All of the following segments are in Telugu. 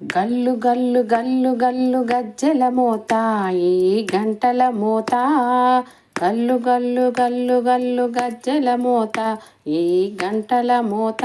గల్లు గల్లు గల్లు గల్లు గజ్జల మోత ఈ గంటల మోత? గల్లు గల్లు గల్లు గల్లు గజ్జల మోత ఈ గంటల మోత?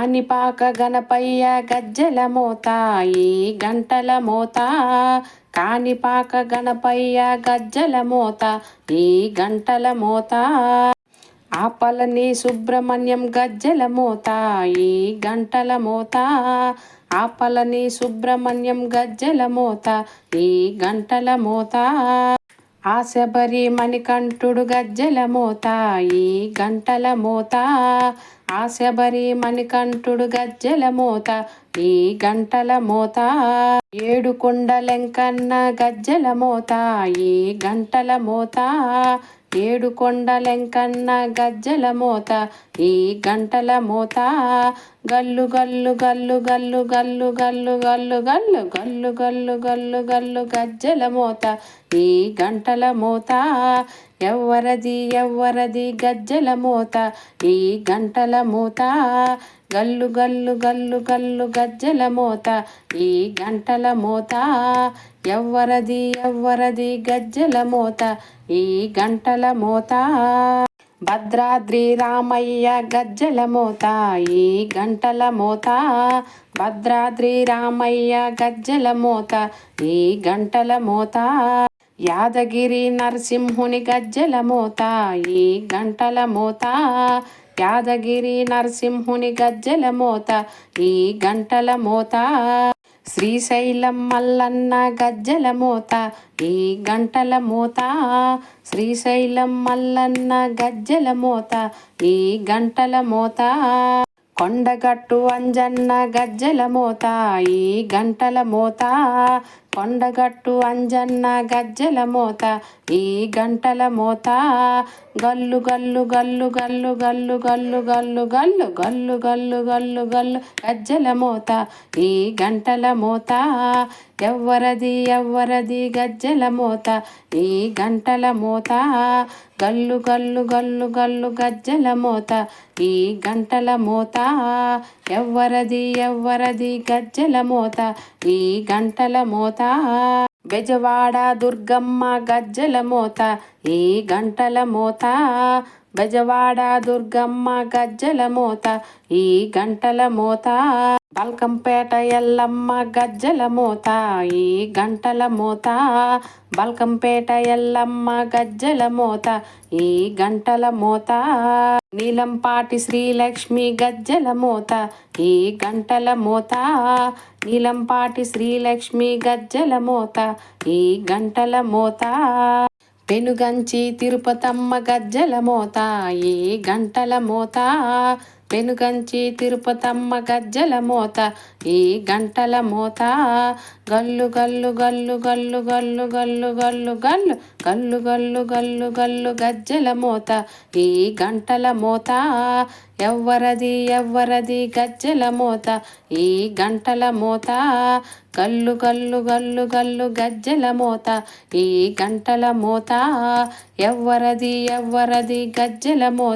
కాణిపాక గణపయ్య గజ్జల మోతాయి గంటల మోత. కాణిపాక గణపయ్య గజ్జల మోత ఈ గంటల మోత. ఆపలని సుబ్రహ్మణ్యం గజ్జల మోత ఈ గంటల మోత. ఆపలని సుబ్రహ్మణ్యం గజ్జల మోత ఈ గంటల మోత. ఆశబరి మణికంఠుడు గజ్జల మోత ఈ గంటల మోత. ఆశబరి మణికంఠుడు గజ్జల మోత ఈ గంటల మోత. ఏడు కొండలెంకన్న గజ్జల మోత ఈ గంటల మోత. ఏడు కొండలెంకన్న గజ్జల మోత ఈ గంటల మోత గల్లు గల్లు గల్లు గల్లు గల్లు గల్లు గల్లు గల్లు గల్లు గల్లు గల్లు గల్లు గజ్జల మోత ఈ గంటల మోత ఎవ్వరది ఎవ్వరది గజ్జల మోత ఈ గంటల మూత. గల్లు గల్లు గల్లు గల్లు గజ్జల మోత ఈ గంటల మూత. ఎవ్వరది ఎవ్వరది గజ్జల మోత ఈ గంటల మూత. భద్రాద్రి రామయ్య గజ్జల మూత ఈ గంటల మూత. భద్రాద్రి రామయ్య గజ్జల మోత ఈ గంటల మూత. యాదగిరి నరసింహుని గజ్జల మోత ఈ గంటల మోత. యాదగిరి నరసింహుని గజ్జల మోత ఈ గంటల మోత. శ్రీశైలం మల్లన్న గజ్జల మోత ఈ గంటల మోత. శ్రీశైలం మల్లన్న గజ్జల మోత ఈ గంటల మోత. కొండగట్టు అంజన్న గజ్జల మోత ఈ గంటల మోత. కొండగట్టు అంజన్న గజ్జల మోత ఈ గంటల మోత గల్లు గల్లు గల్లు గల్లు గల్లు గల్లు గల్లు గల్లు గల్లు గల్లు గల్లు గల్లు గజ్జల మోత ఈ గంటల మోత ఎవ్వరది ఎవ్వరది గజ్జల మోత ఈ గంటల మోత గల్లు గల్లు గల్లు గల్లు గజ్జల మోత ఈ గంటల మోత ఎవ్వరది ఎవ్వరది గజ్జల మోత ఈ గంటల మోత బెజవాడ దుర్గమ్మ గజ్జల మోత ఈ గంటల మోత. గజవాడ దుర్గమ్మ గజ్జల మోత ఈ గంటల మోత. బల్కంపేట ఎల్లమ్మ గజ్జల మోత ఈ గంటల మోత. బల్కంపేట ఎల్లమ్మ గజ్జల మోత ఈ గంటల మోత. నీలంపాటి శ్రీలక్ష్మి గజ్జల మోత ఈ గంటల మోత. నీలంపాటి శ్రీలక్ష్మి గజ్జల మోత ఈ గంటల మోత. పెనుగంచి తిరుపతమ్మ గజ్జల మోత గంటల మోత? పెనుగంచి తిరుపతమ్మ గజ్జల మోత ఈ గంటల మోత గల్లు గల్లు గల్లు గల్లు గల్లు గల్లు గల్లు గల్లు గల్లు గల్లు గల్లు గల్లు గజ్జల మోత ఈ గంటల మోత ఎవ్వరది ఎవ్వరది గజ్జల మోత ఈ గంటల మోత గల్లు గల్లు గల్లు గల్లు గజ్జల మోత ఈ గంటల మోత ఎవ్వరది ఎవ్వరది గజ్జల మోత